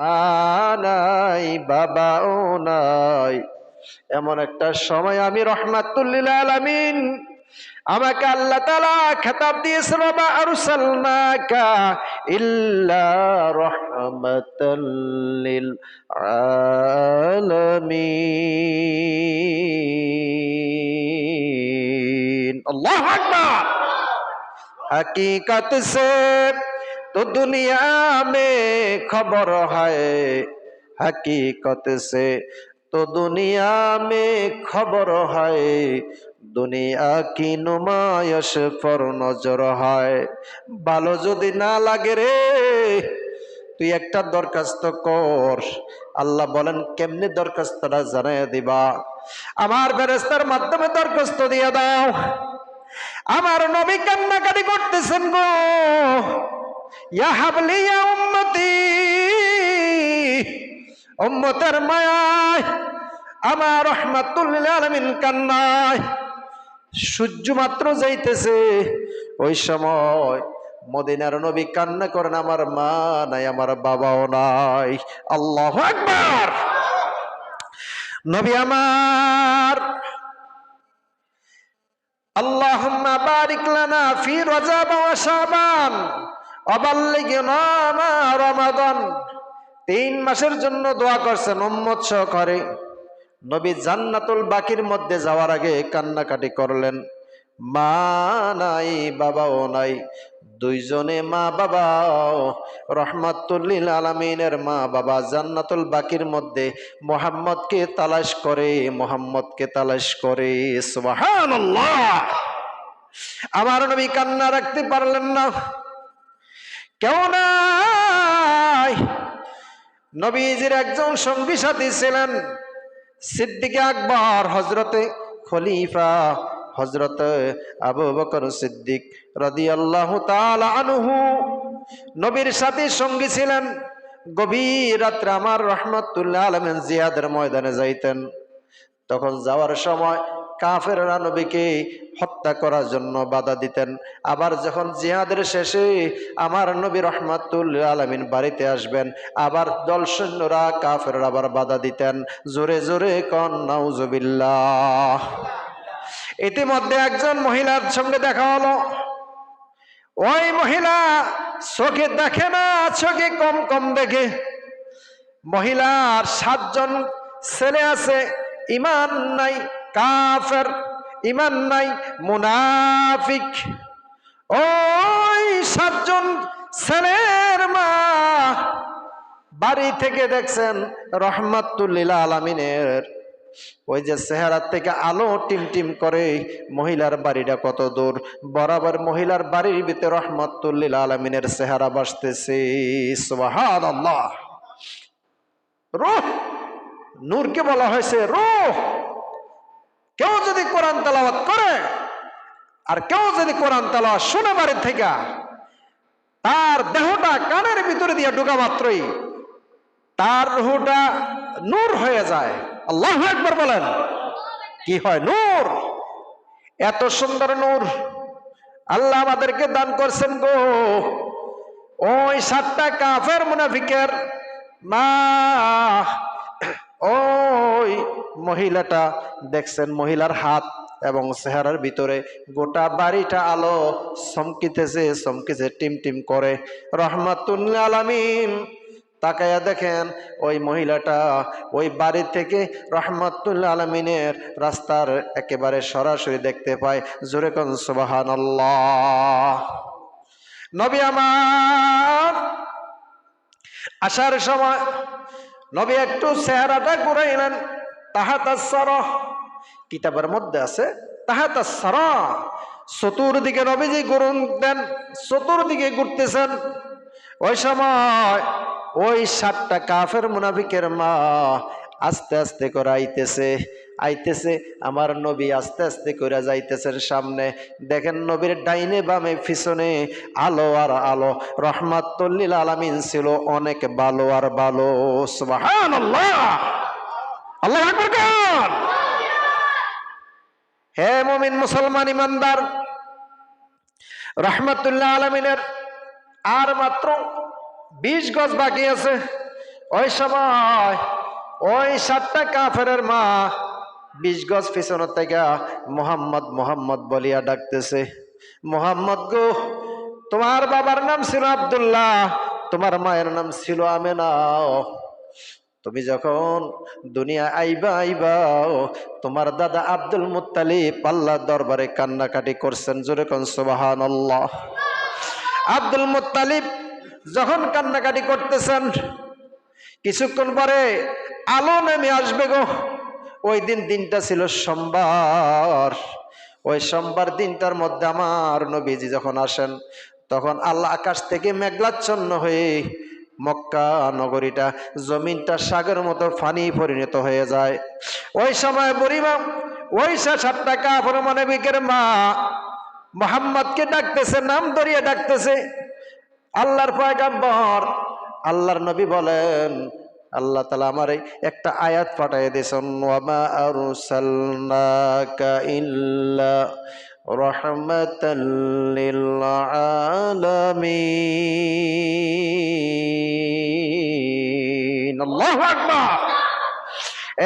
নাই বাবা ও নাই। এমন একটা সময় আমি রহমাতুল্লিল আলামিন আমাকে আল্লাহ তালা খেতাব দিয়েছেন বা আরও সালনাকা ইল্লা রহমাতাল্লিল আলামিন। আল্লাহু আকবার। হাকিকত সে तो दुनिया में खबर है हकीकत से तो दुनिया में खबर है দুনিয়া কি নুমায়স পর নজর হয় ভালো যদি না লাগে রে তুই একটা দরখাস্ত কর আল্লাহ বলেন কেমনি দরখাস্তটা জানাই দিবা আমার ফেরেস্তার মাধ্যমে দরখাস্ত দিয়ে দাও আমার নবী কান্নাকাটি করতেছেন গো আমার কান্নায় সূর্য মাত্র যাইতেছে। ওই সময় মদিনার নবী কান্না করেন, আমার মা নাই, আমার বাবাও নাই। আল্লাহ একবার নবী আমার আল্লাহ বারিক লানা ফির রজা বাবা সাবান রমাদান। তিন মাসের জন্য দোয়া করছেন, উম্মত সহকারে। নবী জান্নাতুল বাকির মধ্যে যাওয়ার আগে কান্নাকাটি করলেন। মা নাই, বাবাও নাই। দুইজনে মা বাবা। রহমাতুল্লিল আলমিনের মা বাবা জান্নাতুল বাকির মধ্যে মোহাম্মদকে তালাশ করে, মোহাম্মদকে তালাশ করে। সোহান আমার নবী কান্না রাখতে পারলেন না। কেউ নাই। নবীজির একজন সঙ্গী সাথী ছিলেন সিদ্দিকে আকবর হজরতে খলিফা হজরত আবু বকর সিদ্দিক রদি আল্লাহ আনহু। নবীর সাথে সঙ্গী ছিলেন গভীর রাত্রে আমার রহমতুল্লাহ আলমেন জিয়াদের ময়দানে যাইতেন। তখন যাওয়ার সময় কাফেররা নবীকে হত্যা করার জন্য বাধা দিতেন। আবার যখন জিহাদের শেষে আমার নবী রহমাতুল্লাহ আলমিন বাড়িতে আসবেন, আবার দল সৈন্যরা কাফেররা আবার বাধা দিতেন। জোরে জোরে কন, নাউজবিল্লাহ। ইতিমধ্যে একজন মহিলার সঙ্গে দেখা হলো। ওই মহিলা চোখে দেখে না, চোখে কম কম দেখে। মহিলার সাতজন ছেলে আছে, ইমান নাই কাফের ইমান নাই, মুনাফিক। ওই সাতজন ছেলের মা বাড়ি থেকে দেখছেন রহমাতুল্লিল আলমিনের। ওই যে চেহারার থেকে আলো টিম টিম করে মহিলার বাড়িটা কত দূর। বরাবর মহিলার বাড়ির ভিতরে রহমতুল্লিল আলমিনের চেহারা বাসতেছে। রোহ, নূরকে বলা হয়েছে রোহ। কেউ যদি কোরআন তালাবাত করে, আর কেউ যদি কোরআন তালাওয়াত শুনে বাড়ির থেকে, তার দেহটা কানের ভিতরে দিয়ে ঢোকা মাত্রই তার রুহুটা নূর হয়ে যায়। আল্লাহ একবার বলেন। কি হয়? নূর। এত সুন্দর নূর। আল্লাহ আমাদেরকে দান করছেন গো। ওই সাতটা কাফের মুনাফিকের মা ওই মহিলাটা দেখছেন মহিলার হাত এবং চেহারার ভিতরে গোটা বাড়িটা আলো চমকিতেছে চমকিছে টিম টিম করে। রহমাতুল্লাহ আলামিন তাকায়া দেখেন ওই মহিলাটা ওই বাড়ি থেকে রহমাতুল্লাহ আলমিনের রাস্তার একেবারে সরাসরি দেখতে পায়। জোরে কন সুবাহান নবী আমার আসার সময় নবী একটু চেহারাটা ঘুরাইলেন তাহাতার কিতাবের মধ্যে আছে তাহাতাসর চতুর্দিকে নবীজি ঘুরুন দেন, চতুর্দিকে ঘুরতেছেন। ওই সময় ওই সাতটা কাফের মুনাফিকের মা আস্তে আস্তে করে আইতেছে আইতেছে, আমার নবী আস্তে আস্তে করে যাইতেছেন সামনে। দেখেন নবীর ডাইনে বামে পিছনে আলো আর আলো রহমাতুল্লিল আলামিন ছিল অনেক ভালো আর সুবহানাল্লাহ! আল্লাহ হে মমিন মুসলমান ইমানদার রহমাতুল্লাহ আলমিনের আর মাত্র বিশ গজ বাকি আছে। ওই সময় ওই সাতটা কাফের মা বিশ গজ পিছন থেকে মোহাম্মদ মোহাম্মদ বলিয়া ডাকতেছে, মোহাম্মদ গো, তোমার বাবার নাম ছিল আব্দুল্লাহ, তোমার মায়ের নাম ছিল আমেনা। তুমি যখন দুনিয়া আইবা আইবা, তোমার দাদা আব্দুল মুত্তালিব আল্লাহ দরবারে কান্নাকাটি করছেন, জোরে কন সুবাহান আব্দুল মুত্তালিব যখন কান্নাকাটি করতেছেন কিছুক্ষণ পরে আলো নেমে আসবে গো। ওই দিন দিনটা ছিল সোমবার। ওই সোমবার দিনটার মধ্যে আমার নবীজি যখন আসেন, তখন আল্লাহ আকাশ থেকে মেঘলাচ্ছন্ন হয়ে মক্কা নগরীটা, জমিনটা সাগর মতো ফানি পরিণত হয়ে যায়। ওই সময় বুড়িমা, ওই সাতটা কাপড় মানে বিকের মা মোহাম্মদকে ডাকতেছে, নাম ধরিয়ে ডাকতেছে। আল্লাহর পয়গাম্বর আল্লাহর নবী বলেন, আল্লাহ তালা আমার একটা আয়াত পাঠাই দিয়েছেন ইল্লা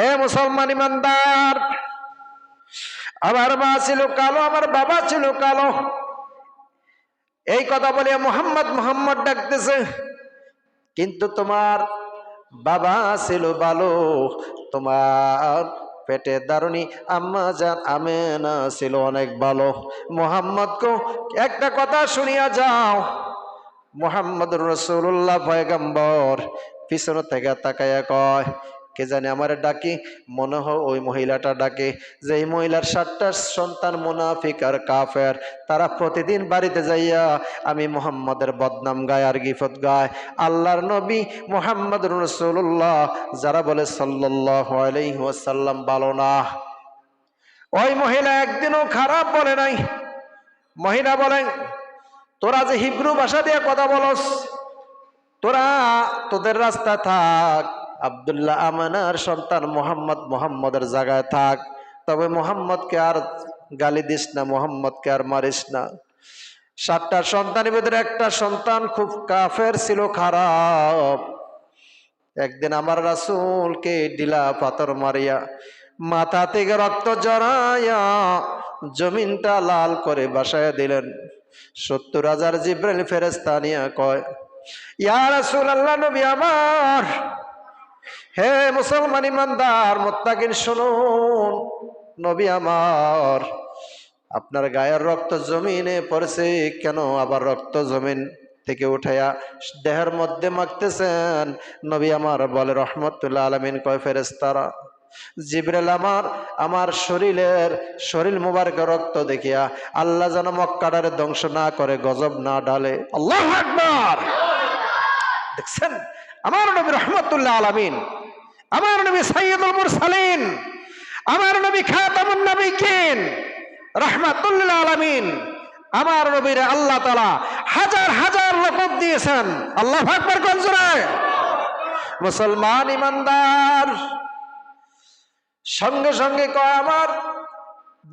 এ মুসলমান ইমানদার, আমার মা ছিল কালো, আমার বাবা ছিল কালো। এই কথা বলে মোহাম্মদ মোহাম্মদ ডাকতেছে কিন্তু তোমার বাবা ছিল ভালো, তোমার পেটে দারুণী, আম্মা যান আমেনা ছিল অনেক ভালো। মোহাম্মদ কো একটা কথা শুনিয়া যাও। মোহাম্মদ রসুল্লাহ ভয়গম্বর পিছনে থেকে তাকাইয়া কয় কে জানে আমার ডাকি? মনে হয় ওই মহিলাটা ডাকে। যে এই মহিলার সাতটা সন্তান মুনাফিক আর কাফের, তারা প্রতিদিন বাড়িতে যাইয়া আমি মোহাম্মদের বদনাম গায় আর গিফত গায়। আল্লাহর নবী মোহাম্মদ রসুল্লাহ যারা বলে সাল্লাহ ভালো না। ওই মহিলা একদিনও খারাপ বলে নাই। মহিলা বলেন তোরা যে হিব্রু ভাষা দিয়ে কথা বলস, তোরা তোদের রাস্তা থাক আবদুল্লাহ আমানার সন্তান মোহাম্মদ মোহাম্মদের জায়গায় থাক। তবে মোহাম্মদকে আর গালি দিস না, মোহাম্মদকে আর মারিস না। সাতটা সন্তানের ভিতরে একটা সন্তান খুব কাফের ছিল, খারাপ। একদিন আমার রাসুলকে ডিলা পাথর মারিয়া মাথা থেকে রক্ত জড়াইয়া জমিনটা লাল করে বাসায় দিলেন। সত্তর হাজার জিব্রাইল ফেরেস্তানিয়া কয়, ইয়া রাসুল আল্লাহ নবী আমার হে মুসলমান ইমানদার, মোত্তাকিন, শুনুন। নবী আমার, আপনার গায়ের রক্ত জমিনে পড়েছে, কেন আবার রক্ত জমিন থেকে উঠাইয়া দেহের মধ্যে মাখতেছেন? নবী আমার বলে, রহমতুল্লাহ আলমিন, কয় ফেরেস্তারা জিবরেল আমার আমার শরীরের শরীর মুবারক রক্ত দেখিয়া আল্লাহ যেন মক্কাডারে ধ্বংস না করে, গজব না ডালে আল্লাহ দেখছেন? আমার নবী রহমতুল্লাহ আলমিন আমার নবী সাইয়দুল মুরসালিন, আমার নবী খাতামুন নবীকিন রহমাতুল্লাহ আলমিন, আমার নবীর আল্লাহ তালা হাজার হাজার রকম দিয়েছেন। আল্লাহ আকবর কঞ্জুরায় মুসলমান ইমানদার। সঙ্গে সঙ্গে কয়, আমার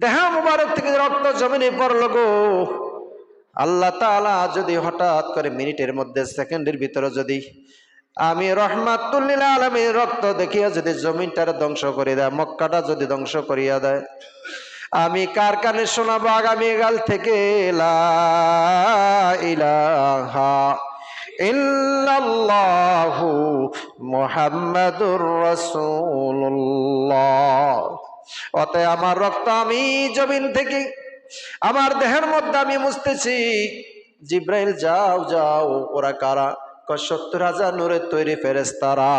দেহ মুবারক থেকে রক্ত জমিনে পড়ল গো। আল্লাহ তালা যদি হঠাৎ করে মিনিটের মধ্যে সেকেন্ডের ভিতরে যদি আমি রহমাতুল্লিল আলমীর রক্ত দেখিয়া যদি জমিনটার ধ্বংস করে দেয়, মক্কাটা যদি ধ্বংস করিয়া দেয়, আমি কার কানে শোনাবো আগামীকাল থেকে? ইল্লাল্লাহু মুহাম্মাদুর রাসূলুল্লাহ। অতএ আমার রক্ত আমি জমিন থেকে, আমার দেহের মধ্যে আমি মুছতেছি। জিব্রাইল, যাও যাও, ওরা কারা? সত্তর হাজার নূরের তৈরি ফেরেস্তারা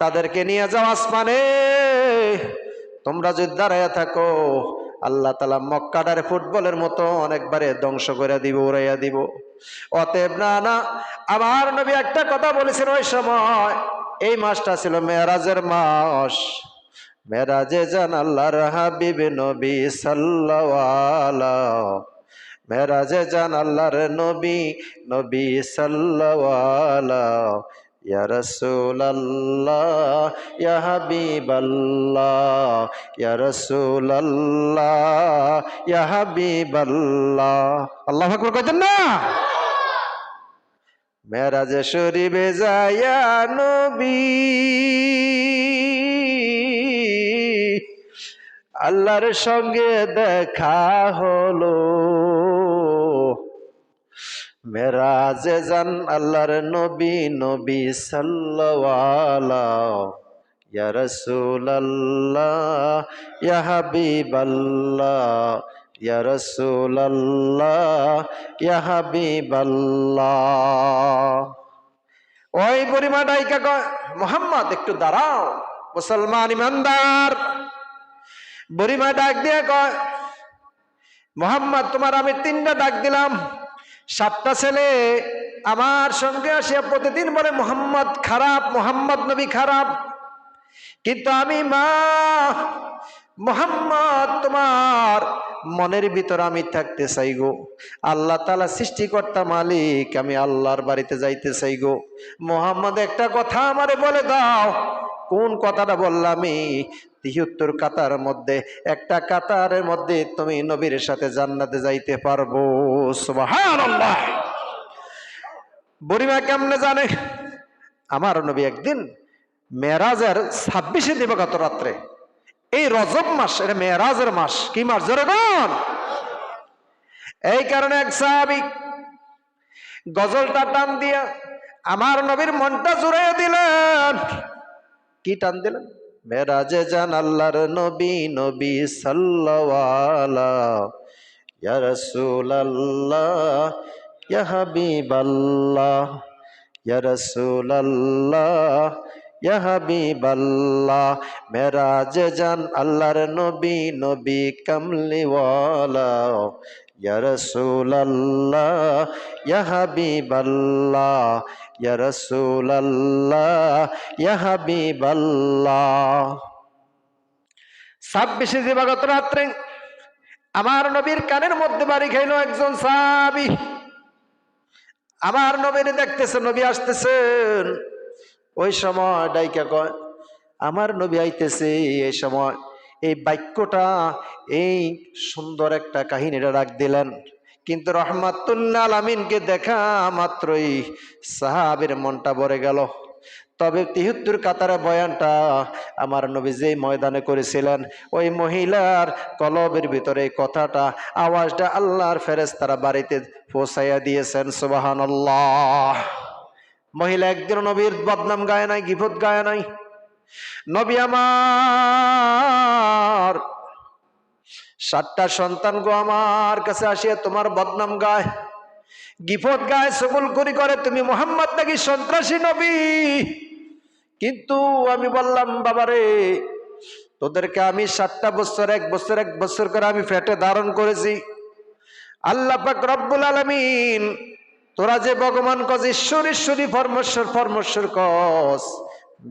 তাদেরকে নিয়ে যাও আসমানে। তোমরা যদি দাঁড়াইয়া থাকো, আল্লাহ তালা মক্কাডারে ফুটবলের মতো অনেকবারে ধ্বংস করে দিব, উড়াইয়া দিব। অতএব না না, আমার নবী একটা কথা বলেছেন ওই সময়, এই মাসটা ছিল মেয়েরাজের মাস। মেরাজে জান আল্লাহর হাবিব নবী সাল্লাহ মেরাজে জান আল্লাহর নবী নবী সাল্লাহ ইয়া রাসূলাল্লাহ, ইয়া হাবিবাল্লাহ, ইয়া রাসূলাল্লাহ, ইয়া হাবিবাল্লাহ। আল্লাহু আকবার কইতেন না মেরাজে শরীফে যায়া নবী, আল্লাহর সঙ্গে দেখা হলো। মেরাজে যান আল্লাহর নবী নবী সাল্লাল্লাহু ইয়া রাসূলুল্লাহ, ইয়া হাবিবাল্লাহ, ইয়া ওই বুড়িমা ডাইকা কয়, মোহাম্মদ, একটু দাঁড়াও, মুসলমান ইমানদার। বুড়িমা ডাক দিয়ে কয়, মোহাম্মদ, তোমার আমি তিনটা ডাক দিলাম। সাতটা ছেলে আমার সঙ্গে আসিয়া প্রতিদিন বলে, মোহাম্মদ খারাপ, মোহাম্মদ নবী খারাপ। কিন্তু আমি মা, মোহাম্মদ, তোমার মনের ভিতর আমি থাকতে চাই গো। আল্লাহ তালা সৃষ্টিকর্তা মালিক, আমি আল্লাহর বাড়িতে যাইতে চাই গো। মোহাম্মদ, একটা কথা আমারে বলে দাও। কোন কথাটা বললামই তিহত্তর কাতার মধ্যে, একটা কাতারের মধ্যে তুমি নবীর সাথে জান্নাতে যাইতে পারব। বুড়িমা কেমনে জানে? আমার নবী একদিন মেরাজের ছাব্বিশে দিবগত রাত্রে, এই রজব মাস এটা মেরাজের মাস, কি মাস জোরগণ এই কারণে এক সাহাবি গজলটা টান দিয়া আমার নবীর মনটা জুড়ে দিলেন। কি টান দিলেন? মেরাজে যান আল্লাহর নবী নবী সাল্লাল্লাহু ইয়া রাসূলুল্লাহ, ইয়া হাবিবাল্লাহ। ইয়া রাসূলুল্লাহ, ইয়া হাবিবাল্লাহ। মেরাজে যান আল্লাহর নবী নবী কামলিওয়ালা। ইয়া রাসূলুল্লাহ, ইয়া হাবিবাল্লাহ। ইয়া রাসূলুল্লাহ, ইয়া হাবিবাল্লাহ। ছাব্বিশে দিবাগত রাত্রে আমার নবীর কানের মধ্যে বাড়ি খাইল একজন সাবি আমার নবীর দেখতেছে, নবী আসতেছেন। ওই সময় ডাইকা কয়, আমার নবী আইতেছে এই সময়। এই বাক্যটা এই সুন্দর একটা কাহিনীটা রাখ দিলেন। কিন্তু রহমাতুল্লাহ আমিনকে দেখা মাত্রই সাহাবের মনটা ভরে গেল। তবে তিহত্তর কাতারে বয়ানটা আমার নবী যে ময়দানে করেছিলেন, ওই মহিলার কলবের ভিতরে কথাটা, আওয়াজটা আল্লাহর ফেরেস তারা বাড়িতে পৌঁছাইয়া দিয়েছেন সুবাহান মহিলা একদিন নবীর বদনাম গায় নাই গিফত গায় নাই। নবী আমার সাতটা সন্তান গো আমার কাছে আসিয়া তোমার বদনাম গায়। গিফত গায় সকল করি করে, তুমি মোহাম্মদ নাকি সন্ত্রাসী নবী? কিন্তু আমি বললাম, বাবারে, তোদেরকে আমি সাতটা বছর, এক বছর এক বছর করে আমি ফেটে ধারণ করেছি। আল্লাহ পাক রব্বুল আলমিন, তোরা যে ভগবান কস, ঈশ্বর ঈশ্বরী পরমেশ্বর পরমেশ্বর কস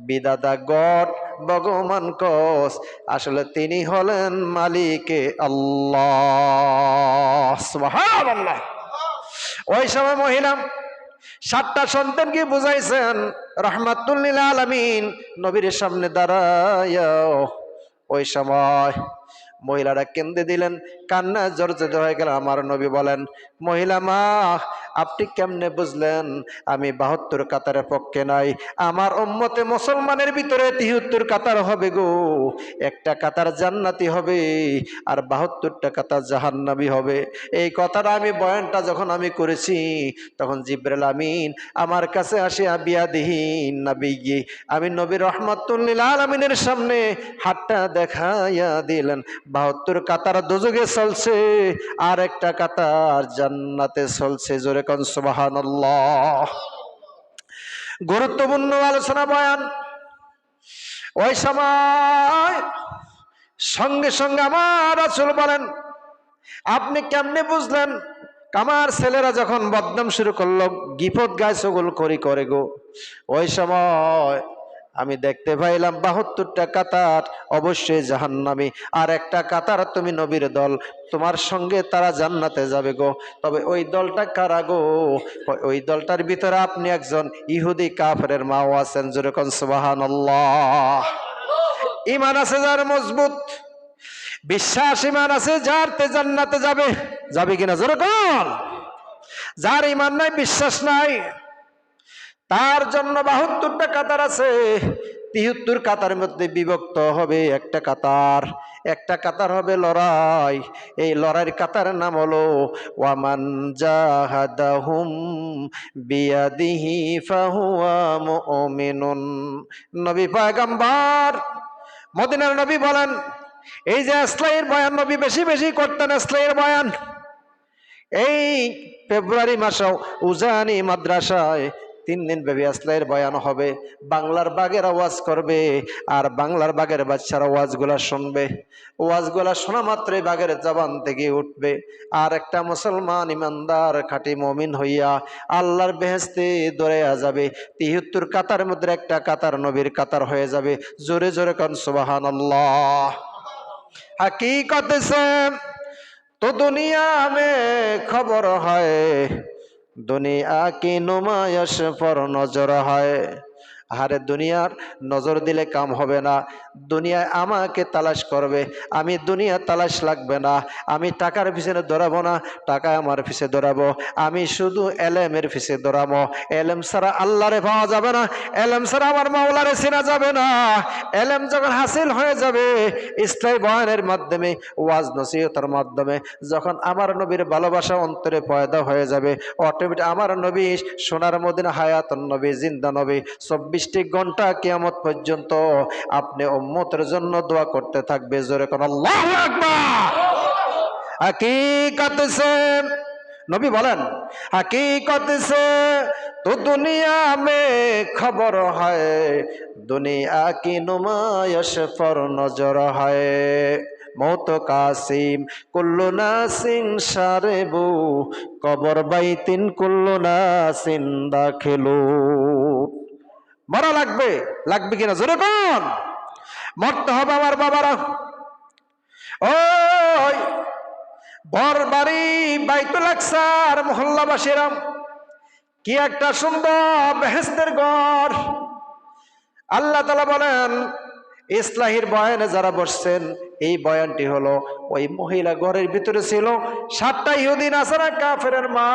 বিদাদা গড ভগবান কস। আসলে তিনি হলেন মালিকে আল্লাহ। ওই সময় মহিলা, সাতটা সন্তানকে বুঝাইছেন? রহমাতুল্লিল আলমিন, নবীর সামনে দাঁড়ায় ওই সময় মহিলারা কেন্দ্রে দিলেন কান্না জর্জরিত হয়ে গেল। আমার নবী বলেন মহিলা মা, আপনি কেমনে বুঝলেন? আমি বাহাত্তর কাতারের পক্ষে নাই। আমার উম্মতে মুসলমানের ভিতরে তিহাত্তর কাতার হবে গো। একটা কাতার জান্নাতি হবে আর বাহাত্তরটা কাতার জাহান্নাবি হবে। এই কথাটা আমি, বয়ানটা যখন আমি করেছি, তখন জিব্রাইল আমিন আমার কাছে আসে বিয়াদিহীন নাবি গিয়ে আমি নবী রহমতুল্লিল আলমিনের সামনে হাতটা দেখাইয়া দিলেন। বাহাত্তর কাতার দুযোগে চলছে আর একটা কাতার জান্নাতে চলছে জোরে কন সুবহানাল্লাহ। গুরুত্বপূর্ণ আলোচনা বয়ান। ওই সময় সঙ্গে সঙ্গে আমার রাসূল বলেন, আপনি কেমনে বুঝলেন আমার ছেলেরা যখন বদনাম শুরু করল গিফত গায়ে সগল করি করে গো। ওই সময় আমি দেখতে পাইলাম বাহাত্তরটা কাতার, অবশ্যই জাহান্নামি। আর একটা কাতার তুমি নবীর দল, তোমার সঙ্গে তারা জান্নাতে যাবে গো। তবে ওই দলটা কারা গো? ওই- দলটার ভিতরে আপনি একজন ইহুদি কাফের মাও আছেন, যেরকম সুবাহান ইমান আছে যার মজবুত, বিশ্বাস ইমান আছে যার তে জান্নাতে যাবে। যাবে কিনা? যেরকম। যার ইমান নাই, বিশ্বাস নাই। তার জন্য বাহাত্তরটা কাতার আছে। তিহাত্তর কাতার মধ্যে বিভক্ত হবে একটা কাতার। একটা কাতার হবে লড়াই। এই লড়াইয়ের কাতার নাম হলো, ওয়ামান জাহাদাহুম বিয়াদিহি ফাহুয়া মুমিনুন। নবী পয়গম্বর, মদিনার নবী বলেন, এই যে ইসলাইয়ের বয়ান, নবী বেশি বেশি করতেন ইসলাইয়ের বয়ান। এই ফেব্রুয়ারি মাসেও উজানি মাদ্রাসায় তিন দিন বেবি আসলাইয়ের বয়ান হবে, বাংলার বাঘের আওয়াজ করবে, আর বাংলার বাঘের বাচ্চারা ওয়াজগুলা শুনবে। ওয়াজগুলা শোনা মাত্রই বাঘের জবান থেকে উঠবে। আর একটা মুসলমান ইমানদার, খাটি মমিন হইয়া আল্লাহর বেহেস্তে দৌড়ে যাবে। তিহত্তর কাতার মধ্যে একটা কাতার নবীর কাতার হয়ে যাবে। জোরে জোরে কন সুবাহান আল্লাহ হাকিকত সে তো দুনিয়া মে খবর হয়। দুনিয়া কি নুমায়স পর নজর হয়। আরে দুনিয়ার নজর দিলে কাম হবে না। দুনিয়ায় আমাকে তালাশ করবে, আমি দুনিয়া তালাশ লাগবে না। আমি টাকার পিছনে দৌড়াবো না টাকা আমার পিছে দৌড়াবো। আমি শুধু এলেমের পিছে দৌড়াবো। এলেম ছাড়া আল্লাহরে পাওয়া যাবে না, এলেম ছাড়া আমার মাওলারে চেনা যাবে না। এলেম যখন হাসিল হয়ে যাবে ইসলাই বয়ানের মাধ্যমে, ওয়াজ নসিহতার মাধ্যমে, যখন আমার নবীর ভালোবাসা অন্তরে পয়দা হয়ে যাবে, অটোমেটিক আমার নবী সোনার মদিনা হায়াত নবী, জিন্দা নবী চব্বিশটি ঘণ্টা কেয়ামত পর্যন্ত আপনি উম্মতের জন্য দোয়া করতে থাকবে। জোরে কোন হাকিকত সে, নবী বলেন, হাকিকত কতছে তো দুনিয়া মে খবর হয়, দুনিয়া কি নুমায়স ফর নজর হয়। মত কাসিম, কুল্লু নাসিন সারেবু কবর বাইতিন কুল্লু নাসিন দাখিলু। মরা লাগবে। লাগবে কিনা জোরে কোন মরতে হবে আমার বাবারা। ওই বর বাড়ি বাইতুল আকসার মহল্লাবাসীরা কি একটা সুন্দর বেহেস্তের ঘর। আল্লাহ তালা বলেন, ইসলাহির বয়ানে যারা বসছেন, এই বয়ানটি হলো ওই মহিলা ঘরের ভিতরে ছিল, সাতটা ইহুদিন আসারা কাফের মা।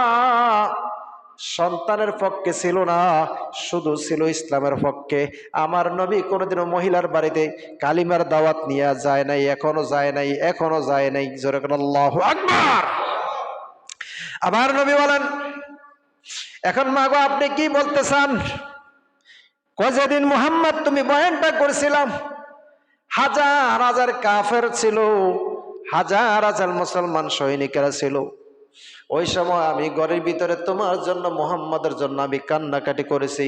সন্তানের পক্ষে ছিল না, শুধু ছিল ইসলামের পক্ষে। আমার নবী কোনোদিনও মহিলার বাড়িতে কালিমার দাওয়াত নিয়ে যায় নাই, এখনও যায় নাই, এখনও যায় নাই। জোরে করে আল্লাহু আকবার! আমার নবী বলেন, এখন মা গো আপনি কি বলতে চান কয়েকদিন মোহাম্মদ তুমি বয়ানটা করেছিলাম? হাজার হাজার কাফের ছিল, হাজার হাজার মুসলমান সৈনিকেরা ছিল। ওই সময় আমি ঘরের ভিতরে তোমার জন্য, মোহাম্মদের জন্য আমি কান্নাকাটি করেছি।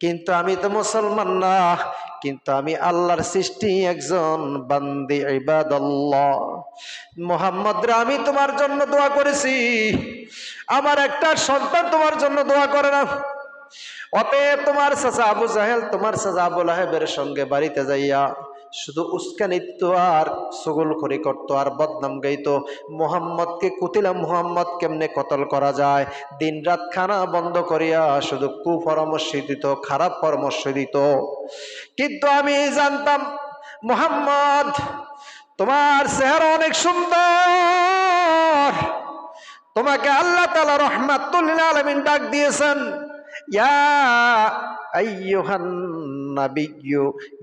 কিন্তু আমি তো মুসলমান না, কিন্তু আমি আল্লাহর সৃষ্টি একজন বান্দি, ইবাদাল্লাহ। মোহাম্মদ আমি তোমার জন্য দোয়া করেছি। আমার একটা সন্তান তোমার জন্য দোয়া করে না। অতএব তোমার চাচা আবু জাহেল, তোমার চাচা আবু লাহেবের সঙ্গে বাড়িতে যাইয়া শুধু উস্কানিত আর সগল করে করতো আর বদনাম গাইতো। মোহাম্মদকে কুতিলা মোহাম্মদ কেমনে কতল করা যায়? দিন রাত খানা বন্ধ করিয়া শুধু কুপরামর্শ দিত, খারাপ পরামর্শ দিত। কিন্তু আমি জানতাম, মোহাম্মদ, তোমার চেহারা অনেক সুন্দর। তোমাকে আল্লাহ তালা রহমাতুল্লিল আলমিন ডাক দিয়েছেন। ইয়া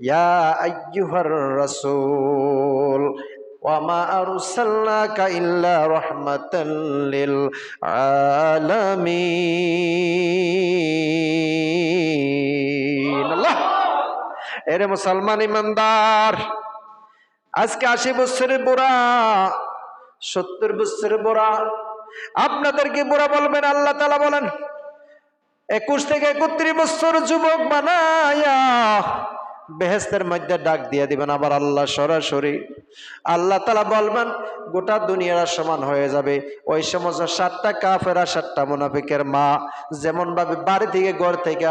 ইয়া আল্লাহ এরে মুসলমান ইমানদার, আজকে আশি বছরে বুড়া, সত্তর বছরে বুড়া, আপনাদেরকে বুড়া বলবেন, আল্লাহ তালা বলেন একুশ থেকে একত্রিশ বছর যুবক বানায়া বেহেস্তের মধ্যে ডাক দিয়ে দিবেন, আবার আল্লাহ সরাসরি, আল্লাহ তালা বলবেন, গোটা দুনিয়ার সমান হয়ে যাবে। ওই সমস্ত সাতটা কাফেরা সাতটা মুনাফিকের মা যেমন ভাবে বাড়ি থেকে ঘর থেকে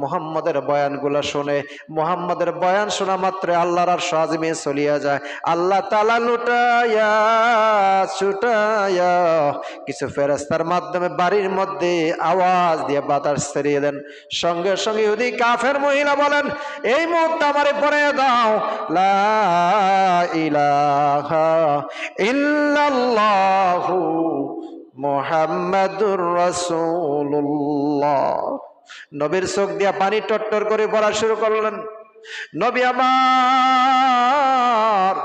মোহাম্মদের বয়ানগুলো শোনে, মোহাম্মদের বয়ান শোনা মাত্র আল্লাহর আর সাজমে চলিয়া যায়। আল্লাহ তালা লুটাইয়া, ছুটাইয়া কিছু ফেরাস্তার মাধ্যমে বাড়ির মধ্যে আওয়াজ দিয়ে বাতাস ছেড়িয়ে দেন। সঙ্গে সঙ্গে যদি কাফের মহিলা বলেন, এই আমারে পরে দাও। লা মুহাম্মাদুর রাসূলুল্লাহ। নবীর চোখ দিয়া পানি টট্টর করে পড়া শুরু করলেন। নবী আমার,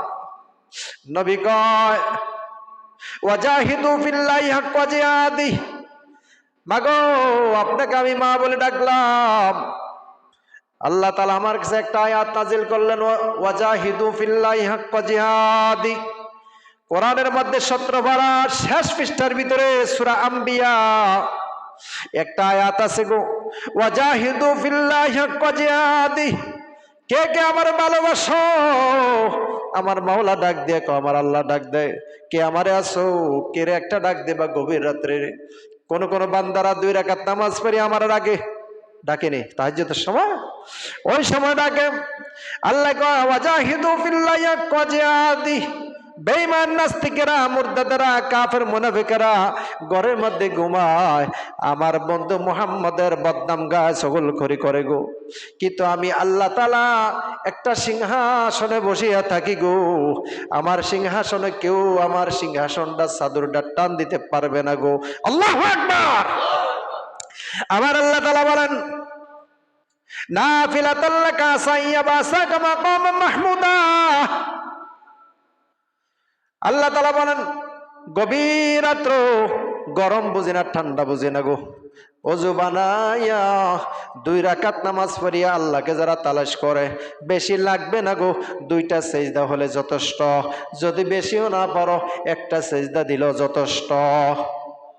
নবী কয়, ওয়াজাহিদু ফিল্লাহি হাক্কা জিহাদি। মাগো, আপনাকে আমি মা বলে ডাকলাম। আল্লাহ তালা আমার কাছে একটা আয়াত নাজিল করলেন ওয়াজাহিদু ফিল্লাহি হাক্কা জিহাদি। কোরআনের মধ্যে সত্র পারা শেষ পৃষ্ঠার ভিতরে সূরা আম্বিয়া একটা আয়াত আছে গো, ওয়াজাহিদু ফিল্লাহি হাক্কা জিহাদি। কে কে আমার ভালোবাসো? আমার মাওলা ডাক দিয়ে আমার আল্লাহ ডাক দেয়। কে আমারে আসো? কে রে একটা ডাক দেবা গভীর রাত্রে কোন কোন বান্দারা দুই রাকাত নামাজ পড়ি আমার আগে ডাকেনি, তাহাজ্জুদের সময়? ওই সময় ডাকে, আল্লাহ কয়, ওয়াজাহিদু ফিল্লাহি হাক্কা জিহাদি বেঈমান নাস্তিকেরা মুরতাদারা কাফের মুনাফিকেরা ঘরের মধ্যে ঘুমায়। আমার বন্ধু মুহাম্মদের বদনাম গায়ে সগল করি করে গো। কিন্তু আমি আল্লাহ তালা একটা সিংহাসনে বসিয়া থাকি গো। আমার সিংহাসনে কেউ আমার সিংহাসনটা চাদরটা টান দিতে পারবে না গো। আল্লাহ আকবার! আমার আল্লাহ তালা বলেন না আল্লাহ তালা বলেন গরম বুঝি না, ঠান্ডা বুঝি না গো। দুই রাকাত নামাজ আল্লাহকে যারা তালাশ করে, বেশি লাগবে না গো, দুইটা সেজদা হলে যথেষ্ট। যদি বেশিও না পারো, একটা সেজদা দিল যথেষ্ট।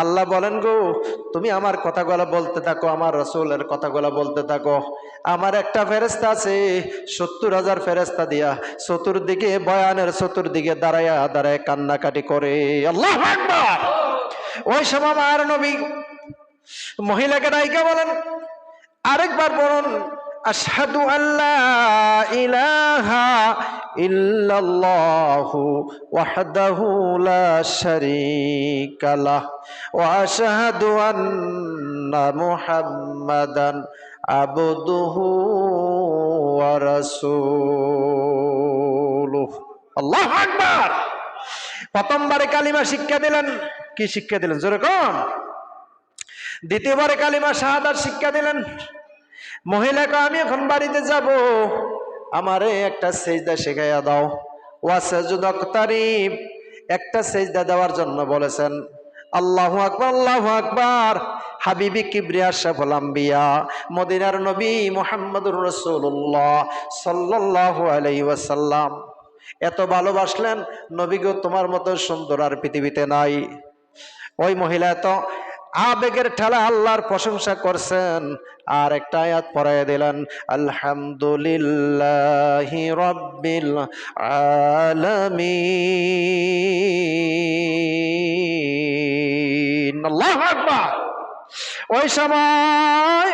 আল্লাহ বলেন গো, তুমি আমার কথাগুলো বলতে থাকো, আমার রসুলের কথাগুলো বলতে থাকো। আমার একটা ফেরেস্তা আছে, সত্তর হাজার ফেরেস্তা দিয়া চতুর্দিকে, বয়ানের চতুর্দিকে দাঁড়ায়া দাঁড়ায় কান্নাকাটি করে। আল্লাহ ওই সময় আমার নবী মহিলাকে নায়িকা বলেন, আরেকবার বলুন আশহাদু আল্লাহ ইলাহা ইল্লাল্লাহু ওয়াহদাহু লা শারীকা লাহ ওয়া আশহাদু আন্না মুহাম্মাদান আবদুহু ওয়া রাসূলুহু। আল্লাহু আকবার! প্রথমবারে কালিমা শিক্ষা দিলেন। কি শিক্ষা দিলেন? জোরে কম। দ্বিতীয়বারে কালিমা শাহাদার শিক্ষা দিলেন। মহিলাকে আমি এখন বাড়িতে যাব। আমারে একটা সেজদা শেখাইয়া দাও। ওয়াসাজুদ তারিফ। একটা সেজদা দেওয়ার জন্য বলেছেন, আল্লাহ আকবর, আল্লাহ আকবার। হাবিবি কিবরিয়া শেফুল আম্বিয়া। মদিনার নবী মোহাম্মদুর রসুল্লাহ সাল্লাহ আলাই ওয়াসাল্লাম। এত ভালোবাসলেন, নবীগ তোমার মতো সুন্দর আর পৃথিবীতে নাই। ওই মহিলা এত আবেগের ঠেলা আল্লাহর প্রশংসা করছেন। আর একটা আয়াত পড়াই দিলেন, আলহামদুলিল্লাহি রব্বিল আলামিন। আল্লাহু আকবার। ওই সময়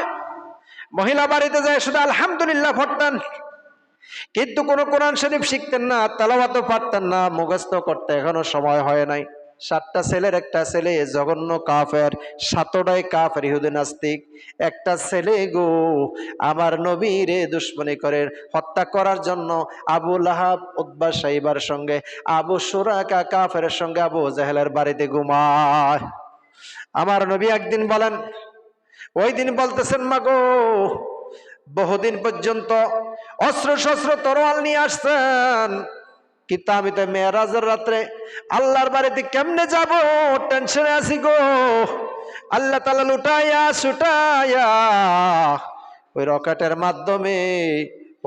মহিলা বাড়িতে যায়, শুধু আলহামদুলিল্লাহ পড়তেন। কিন্তু কোনো কোরআন শরীফ শিখতেন না তালাবাতও পারতেন না মুখস্থ করতে এখনও সময় হয় নাই। সাতটা ছেলের একটা ছেলে জঘন্য কাফের সাতটায় কাফের ইহুদি নাস্তিক। একটা ছেলে গো, আমার নবীরে দুশ্মনী করে হত্যা করার জন্য আবু লাহাব উদ্বা সাইবার সঙ্গে, আবু সুরাকা কাফের সঙ্গে আবু জাহেলের বাড়িতে ঘুমায়। আমার নবী একদিন বলেন, ওই দিন বলতেছেন মা গো বহুদিন পর্যন্ত অস্ত্র শস্ত্র তরোয়াল নিয়ে আসছেন। কিন্তু আমি তো মেয়েরাজের রাত্রে আল্লাহর বাড়িতে কেমনে যাব? টেনশনে আছি গো। আল্লাহ তালা লুটাইয়া সুটাইয়া ওই রকেটের মাধ্যমে,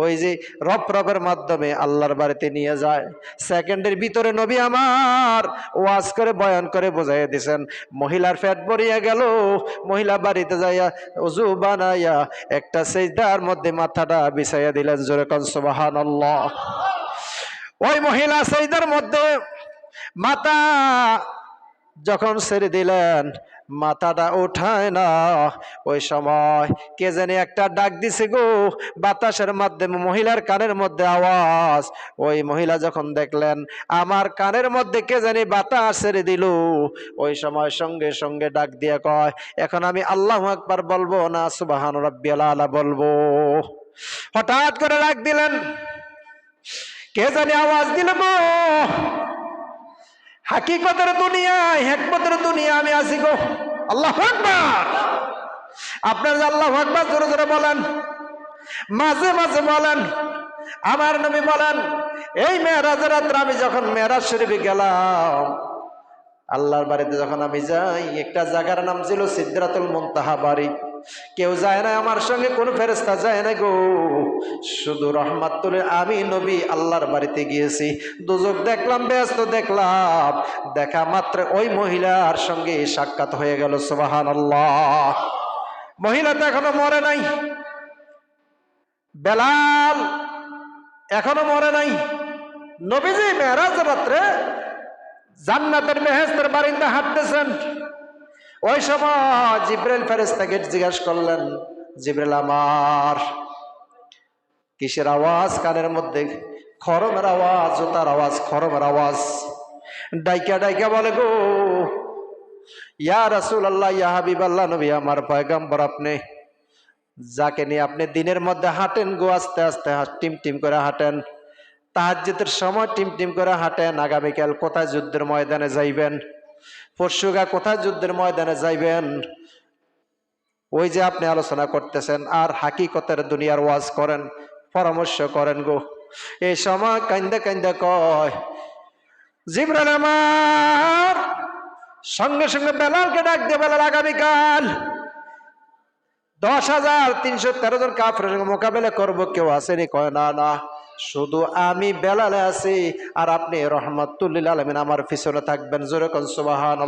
ওই যে রপ রপের মাধ্যমে আল্লাহর বাড়িতে নিয়ে যায়। সেকেন্ডের ভিতরে নবী আমার ওয়াজ করে, বয়ান করে বোঝাইয়া দিছেন, মহিলার ফ্যাট ভরিয়া গেল, মহিলা বাড়িতে যাইয়া উজু বানাইয়া একটা সেজদার মধ্যে মাথাটা বিছাইয়া দিলেন, জোরে কনসবাহান আল্লাহ ওই মহিলা সেইদার মধ্যে মাতা যখন ছেড়ে দিলেন, মাথাটা ওঠায় না। ওই সময় কে জানি একটা ডাক দিছে গো, বাতাসের মাধ্যমে, মহিলার কানের মধ্যে আওয়াজ। ওই মহিলা যখন দেখলেন, আমার কানের মধ্যে কে জানি বাতাস ছেড়ে দিল। ওই সময় সঙ্গে সঙ্গে ডাক দিয়ে কয়, এখন আমি আল্লাহ আকবার বলব না সুবাহান রব্বিয়াল বলব। হঠাৎ করে ডাক দিলেন কে জানি আওয়াজ দিল গো হাকিকতের দুনিয়ায়, হেকমতের দুনিয়া আমি আছি গো। আল্লাহ আপনার আল্লাহ আকবার জোরে জোরে বলেন, মাঝে মাঝে বলেন, আমার নবী বলেন, এই মেয়েরাজের রাত্রে আমি যখন মেয়েরাজ শরীফে গেলাম, আল্লাহর বাড়িতে যখন আমি যাই, একটা জায়গার নাম ছিল সিদ্ধাতুল মুনতাহা বাড়ি। কেউ যায় না, আমার সঙ্গে কোন ফেরেস্তা যায় না গো। শুধু রহমাতুল আমি নবী, আল্লাহর বাড়িতে গিয়েছি। দুজক দেখলাম, ব্যস্ত দেখলাম। দেখা মাত্র ওই মহিলার সঙ্গে সাক্ষাৎ হয়ে গেল সুবাহান আল্লাহ মহিলা তো এখনও মরে নাই। বেলাল এখনও মরে নাই। নবীজি মেহরাজ রাত্রে জান্নাতের মেহেস্তের বারিন্দা হাঁটতেছেন। ওই সময় জিব্রাইল ফেরেস্তাকে জিজ্ঞাসা করলেন, জিব্রাইল আমার, কিসের আওয়াজ? কানের মধ্যে খরমের আওয়াজ, জোতার আওয়াজ, খরমের আওয়াজ। ডাইকা ডাইকা বলে, গো, ইয়া রাসূল আল্লাহ ইয়া হাবিব আল্লাহ নবী আমার পয়গাম্বর, আপনি যাকে নিয়ে আপনি দিনের মধ্যে হাঁটেন গো, আস্তে আস্তে টিম টিম করে হাঁটেন। তাহাজ্জুদের সময় টিম টিম করে হাঁটেন। আগামীকাল কোথায় যুদ্ধের ময়দানে যাইবেন? পরশুগা কোথায় যুদ্ধের ময়দানে যাইবেন? ওই যে আপনি আলোচনা করতেছেন, আর হাকিকতের দুনিয়ার ওয়াজ করেন, পরামর্শ করেন গো। এই সময় কান্দে কান্দে কয় জিবরান আমার, সঙ্গে সঙ্গে বেলালকে ডাক দিয়ে বেলাল, আগামীকাল দশ হাজার তিনশো তেরো জন কাফের মোকাবেলা করব, কেউ আসেনি? কয়, না না। শুধু আমি বেলালে আছি, আর আপনি রহমতুল্লিল আলমিন আমার পিছনে থাকবেন। জোরে কন সুবাহান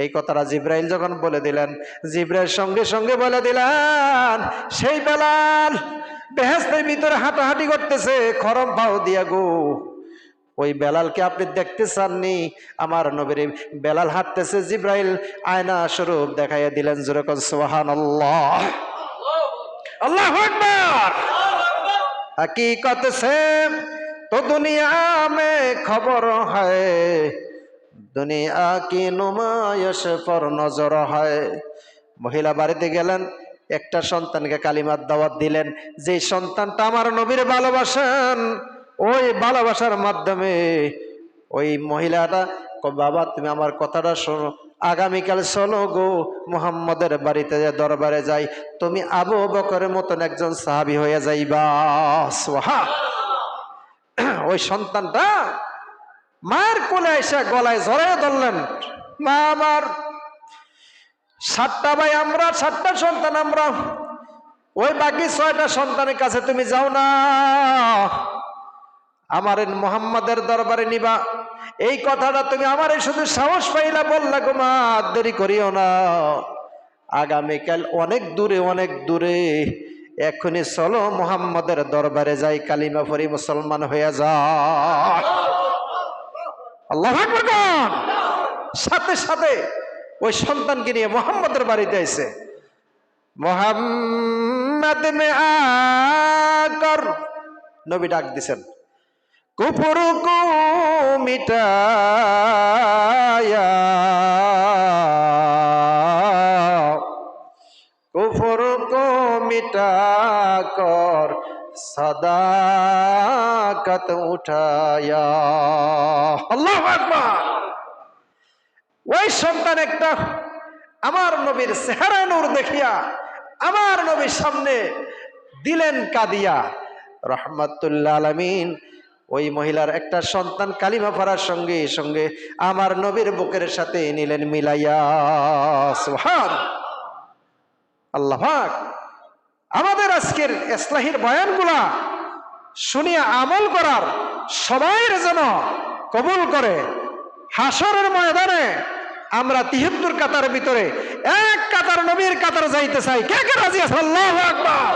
এই কথাটা জিব্রাইল যখন বলে দিলেন, জিব্রাইল সঙ্গে সঙ্গে বলে দিলেন, সেই বেলাল বেহেস্তের ভিতরে হাঁটাহাঁটি করতেছে, খরম পাও দিয়া গো। ওই বেলালকে আপনি দেখতে চাননি? আমার নবীর বেলাল হাঁটতেছে, জিব্রাইল আয়না স্বরূপ দেখাইয়া দিলেন যেরকম সোহান আল্লাহ আল্লাহ আকবার। हकीकत से तो दुनिया में खबर है দুনিয়া কি নুমায়স পর নজর হয় মহিলা বাড়িতে গেলেন একটা সন্তানকে কালিমার দাওয়াত দিলেন যে সন্তানটা আমার নবীর ভালোবাসেন ওই ভালোবাসার মাধ্যমে ওই মহিলাটা কয়, বাবা তুমি আমার কথাটা শোনো আগামীকাল চলো গো মুহাম্মদের বাড়িতে যে দরবারে যাই। তুমি আবু বকরের মতন একজন সাহাবি হয়ে যাইবা। ওই সন্তানটা মায়ের কোলে এসে গলায় জড়াই ধরলেন। মা, আমার সাতটা ভাই, আমরা সাতটা সন্তান, আমরা ওই বাকি ছয়টা সন্তানের কাছে তুমি যাও না। আমার মোহাম্মদের দরবারে নিবা। এই কথাটা তুমি আমার শুধু সাহস পাইলা বললা গো মা দেরি করিও না। আগামীকাল অনেক দূরে অনেক দূরে এখনই চলো মোহাম্মদের দরবারে যাই, কালিমা পরি মুসলমান হয়ে যা। আল্লাহ সাথে সাথে ওই সন্তানকে নিয়ে মোহাম্মদের বাড়িতে এসে মোহাম্মদ মে নবী ডাক দিছেন কুপুর কু মিটায়া। কুফর কো মিটা কর সদাকত উঠায়া। আল্লাহ আকবার। ওই সন্তান একটা আমার নবীর চেহারা নূর দেখিয়া আমার নবীর সামনে দিলেন কাদিয়া। রহমাতুল্লাহ আলমিন ওই মহিলার একটা সন্তান কালিমা পড়ার সঙ্গে সঙ্গে আমার নবীর বুকের সাথে নিলেন মিলাইয়া। আল্লাহ আমাদের আজকের ইসলাহির বয়ানগুলা শুনিয়া আমল করার সবাইয়ের যেন কবুল করে। হাসরের ময়দানে আমরা তিহাত্তর কাতার ভিতরে এক কাতার নবীর কাতার যাইতে চাই। কে কে রাজি আছে আল্লাহ আকবার।